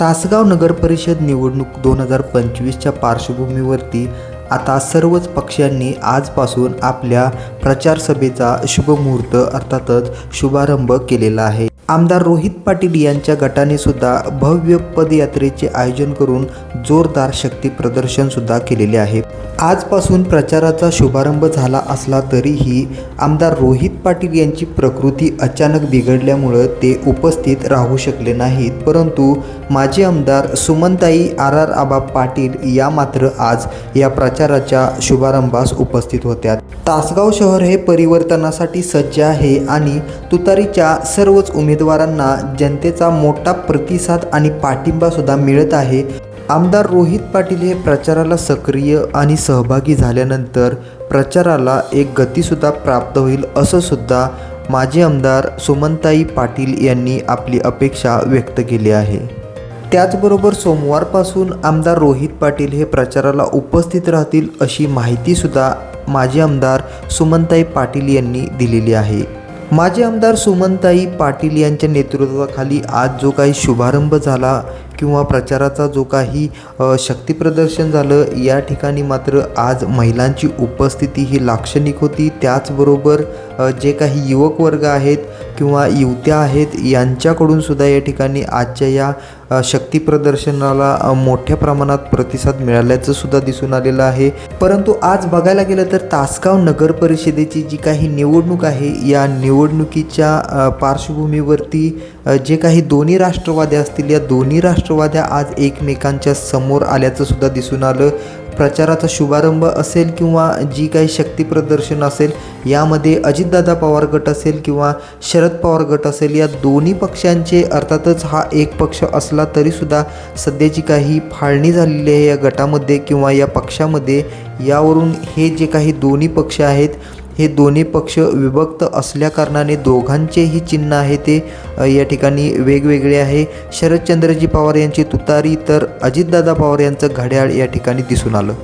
तासगाव नगर परिषद निवडणूक दोन हजार पंचवीसच्या पार्श्वभूमीवरती आता सर्वच पक्षांनी आजपासून आपल्या प्रचार सभेचा शुभमुहूर्त अर्थातच शुभारंभ केलेला आहे. आमदार रोहित पाटील यांच्या गटाने सुद्धा भव्य पदयात्रेचे आयोजन करून जोरदार शक्ती प्रदर्शन सुद्धा केलेले आहे. आजपासून प्रचाराचा शुभारंभ झाला असला तरीही आमदार रोहित पाटील यांची प्रकृती अचानक बिघडल्यामुळं ते उपस्थित राहू शकले नाहीत. परंतु माजी आमदार सुमनताई आर आर आबा पाटील या मात्र आज या प्रचाराच्या शुभारंभास उपस्थित होत्या तासगाव शहर हे परिवर्तनासाठी सज्ज आहे आणि तुतारीच्या सर्वच उमेदवारांना जनतेचा मोठा प्रतिसाद आणि पाठिंबासुद्धा मिळत आहे. आमदार रोहित पाटील हे प्रचाराला सक्रिय आणि सहभागी झाल्यानंतर प्रचाराला एक गतीसुद्धा प्राप्त होईल असं सुद्धा माजी आमदार सुमनताई पाटील यांनी आपली अपेक्षा व्यक्त केली आहे. त्याचबरोबर सोमवारपासून आमदार रोहित पाटील हे प्रचाराला उपस्थित राहतील अशी माहितीसुद्धा माजी आमदार सुमनताई पाटील यांनी दिलेली आहे. माजी आमदार सुमनताई पाटील यांच्या नेतृत्वाखाली आज जो काही शुभारंभ झाला किंवा प्रचाराचा जो काही शक्तीप्रदर्शन झालं या ठिकाणी मात्र आज महिलांची उपस्थिती ही लाक्षणिक होती. त्याचबरोबर जे काही युवक वर्ग आहेत किंवा युवत्या आहेत यांच्याकडून सुद्धा या ठिकाणी आजच्या या शक्तीप्रदर्शनाला मोठ्या प्रमाणात प्रतिसाद मिळाल्याचं सुद्धा दिसून आलेलं आहे. परंतु आज बघायला गेलं तर तासगाव नगर परिषदेची जी काही निवडणूक आहे या निवडणुकीच्या पार्श्वभूमीवरती जे काही दोन्ही राष्ट्रवादी असतील या दोन्ही राष्ट्र राष्ट्रवाद्या आज एकमेकांच्या समोर आल्याचं सुद्धा दिसून आलं. प्रचाराचा शुभारंभ असेल किंवा जी काही शक्तीप्रदर्शन असेल यामध्ये अजितदादा पवार गट असेल किंवा शरद पवार गट असेल या दोन्ही पक्षांचे अर्थातच हा एक पक्ष असला तरीसुद्धा सध्याची काही फाळणी झालेली आहे या गटामध्ये किंवा या पक्षामध्ये. यावरून हे जे काही दोन्ही पक्ष आहेत हे दोन्ही पक्ष विभक्त असल्याकारणाने दोघांचेही चिन्ह आहे ते या ठिकाणी वेगवेगळे आहे. शरदचंद्रजी पवार यांची तुतारी तर अजितदादा पवार यांचं घड्याळ या ठिकाणी दिसून आलं.